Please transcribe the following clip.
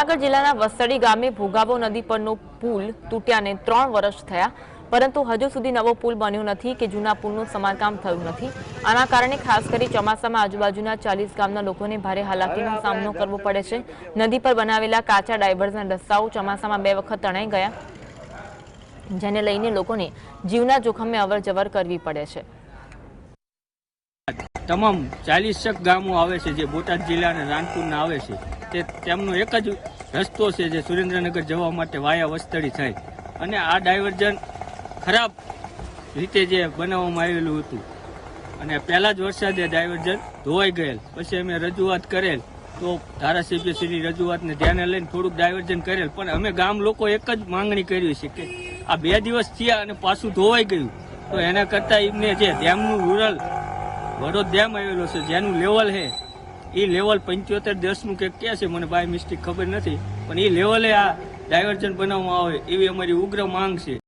જૂનાગઢ જિલ્લાના વસ્તડી ગામે ભોગાવો નદી પરનો પુલ તૂટ્યાને ત્રણ વર્ષ થયા. પરંતુ હજુ સુધી નવો પુલ બન્યો નથી કે જૂના પુલનું સમારકામ થયું નથી. આના કારણે ખાસ કરી ચોમાસામાં આજુબાજુના ચાલીસ ગામના લોકોને ભારે હાલાકીનો સામનો કરવો પડે છે. નદી પર બનાવેલા કાચા ડાયવર્ઝન રસ્તાઓ ચોમાસામાં બે વખત તણાઈ ગયા, જેને લઈને લોકોને જીવના જોખમે અવર જવર કરવી પડે છે. તમામ ચાલીસક ગામો આવે છે, જે બોટાદ જિલ્લા અને રાનપુરના આવે છે. તે તેમનો એક જ રસ્તો છે જે સુરેન્દ્રનગર જવા માટે વાયા વસ્તળી થાય. અને આ ડાયવર્ઝન ખરાબ રીતે જે બનાવવામાં આવેલું હતું. અને પહેલાં જ વરસાદે ડાયવર્ઝન ધોવાઈ ગયેલ. પછી અમે રજૂઆત કરેલ. તો ધારાસભ્યશ્રીની રજૂઆતને ધ્યાને લઈને થોડુંક ડાયવર્ઝન કરેલ. પણ અમે ગામ લોકો એક જ માંગણી કરી છે કે આ બે દિવસ થયા અને પાછું ધોવાઈ ગયું. તો એના કરતાં એમને જે ડેમનું રૂરલ વડોદ ડેમ આવેલો છે, જેનું લેવલ છે એ લેવલ પંચોતેર દસનું કે ક્યાં છે મને બાય મિસ્ટેક ખબર નથી. પણ એ લેવલે આ ડાયવર્જન બનાવવામાં આવે એવી અમારી ઉગ્ર માંગ છે.